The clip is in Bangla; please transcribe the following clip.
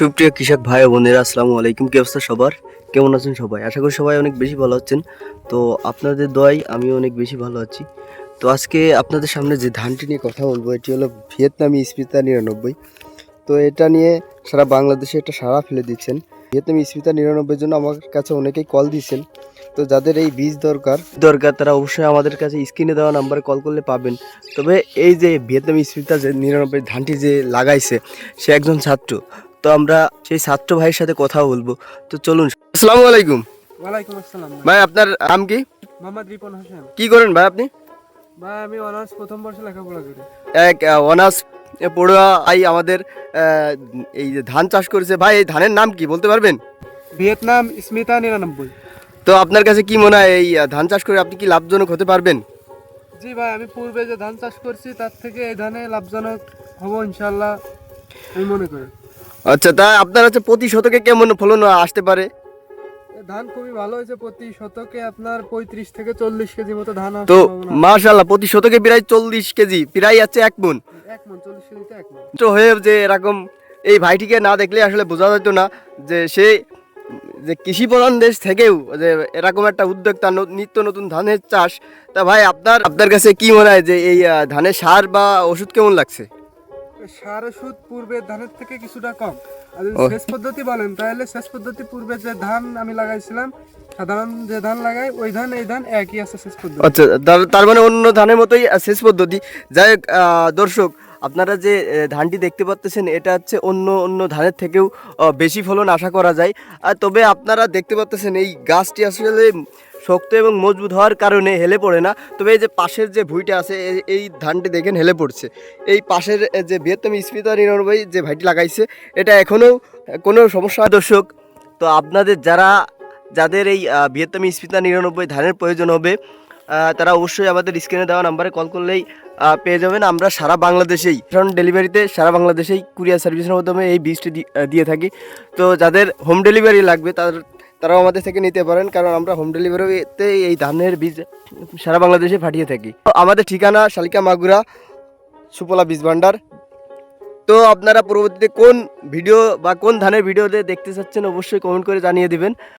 সুপ্রিয় কৃষক ভাই বোনেরা, আসসালামু আলাইকুম। কি অবস্থা সবার? কেমন আছেন সবাই? আশা করি সবাই অনেক বেশি ভালো আছেন। তো আপনাদের দোয়াই আমি অনেক বেশি ভালো আছি। তো আজকে আপনাদের সামনে যে ধানটি নিয়ে কথা বলব, এটি হলো ভিয়েতনামি স্পিতা নিরানব্বই। তো এটা নিয়ে সারা বাংলাদেশে একটা সাড়া ফেলে দিচ্ছেন। ভিয়েতনামি স্পিতা নিরানব্বইয়ের জন্য আমার কাছে অনেকেই কল দিচ্ছেন। তো যাদের এই বীজ দরকার দরকার, তারা অবশ্যই আমাদের কাছে স্ক্রিনে দেওয়া নাম্বারে কল করলে পাবেন। তবে এই যে ভিয়েতনামি স্পিতা যে নিরানব্বই ধানটি যে লাগাইছে, সে একজন ছাত্র। তো আমরা সেই ছাত্র ভাইয়ের সাথে কথা বলব। তো চলুন আসসালামু আলাইকুম। ওয়ালাইকুম আসসালাম ভাই। আপনার নাম কি? মোহাম্মদ রিপন হোসেন। কি করেন ভাই আপনি? ভাই আমি অনার্স প্রথম বর্ষে লেখাপড়া করি। এক অনার্স পড়ুয়া আই আমাদের এই যে ধান চাষ করেছে। ভাই এই ধানের নাম কি বলতে পারবেন? ভিয়েতনাম স্মিতা নিরানব্বই। তো আপনার কাছে কি মনে হয় এই ধান চাষ করে আপনি কি লাভজনক হতে পারবেন? জি ভাই আমি পূর্বে যে ধান চাষ করছি তার থেকে এই ধানে লাভজনক হব ইনশাল্লাহ আমি মনে করি। আচ্ছা তা আপনার হচ্ছে প্রতি শতকে কেমন ফলন আসতে পারে? ধান খুবই ভালো হয়েছে প্রতি শতকে আপনার পঁয়ত্রিশ থেকে চল্লিশ কেজি মতো ধান তো মার্শাল্লাহ প্রতি শতকে প্রায় চল্লিশ কেজি প্রায় আছে এক মন। এক মন চল্লিশ কেজিতে এক মন। তো হয়ে যে এরকম এই ভাইটিকে না দেখলে আসলে বোঝা যেত না যে সে যে কৃষি প্রধান দেশ থেকেও যে এরকম একটা উদ্যোক্তা ন- নিত্য নতুন ধানের চাষ। তা ভাই আপনার আপনার কাছে কি মনে হয় যে এই ধানের সার বা ওষুধ কেমন লাগছে? সার ওষুধ পূর্বের ধানের থেকে কিছুটা কম। আর। সেচ পদ্ধতি বলেন তাহলে সেচ পদ্ধতি পূর্বে যে ধান আমি লাগাইছিলাম সাধারণ যে ধান লাগাই ওই ধান এই ধান একই আছে সেচ পদ্ধতি। আচ্ছা তার- মানে অন্য ধানের মতোই সেচ পদ্ধতি। যাই হোক আহ, দর্শক আপনারা যে ধানটি দেখতে পাচ্ছেন এটা হচ্ছে অন্য অন্য ধানের থেকেও বেশি ফলন আশা করা যায়। আর তবে আপনারা দেখতে পাচ্ছেন এই গাছটি আসলে শক্ত এবং মজবুত হওয়ার কারণে হেলে পড়ে না। তবে এই যে পাশের যে ভুঁইটা আছে এই- ধানটি দেখেন হেলে পড়ছে। এই পাশের যে বৃহত্তম স্পিতা নিরানব্বই যে ভাইটি লাগাইছে, এটা এখনও কোনো সমস্যা দর্শক, তো আপনাদের যারা, যাদের এই বৃহত্তম স্পিতা নিরানব্বই ধানের প্রয়োজন হবে তারা অবশ্যই আমাদের স্ক্রিনে দেওয়া নাম্বারে কল করলেই পেয়ে যাবেন। আমরা সারা বাংলাদেশেই কারণ ডেলিভারিতে সারা বাংলাদেশেই কুরিয়ার সার্ভিসের মাধ্যমে এই বীজটি দিয়ে থাকি। তো যাদের হোম ডেলিভারি লাগবে, তাদের তারাও আমাদের থেকে নিতে পারেন, কারণ আমরা হোম ডেলিভারিতে এই ধানের বীজ সারা বাংলাদেশে পাঠিয়ে থাকি। আমাদের ঠিকানা শালিকা মাগুরা, সুপলা বীজ ভান্ডার। তো আপনারা পরবর্তীতে কোন ভিডিও বা কোন ধানের ভিডিওতে দেখতে চাচ্ছেন, অবশ্যই কমেন্ট করে জানিয়ে দিবেন।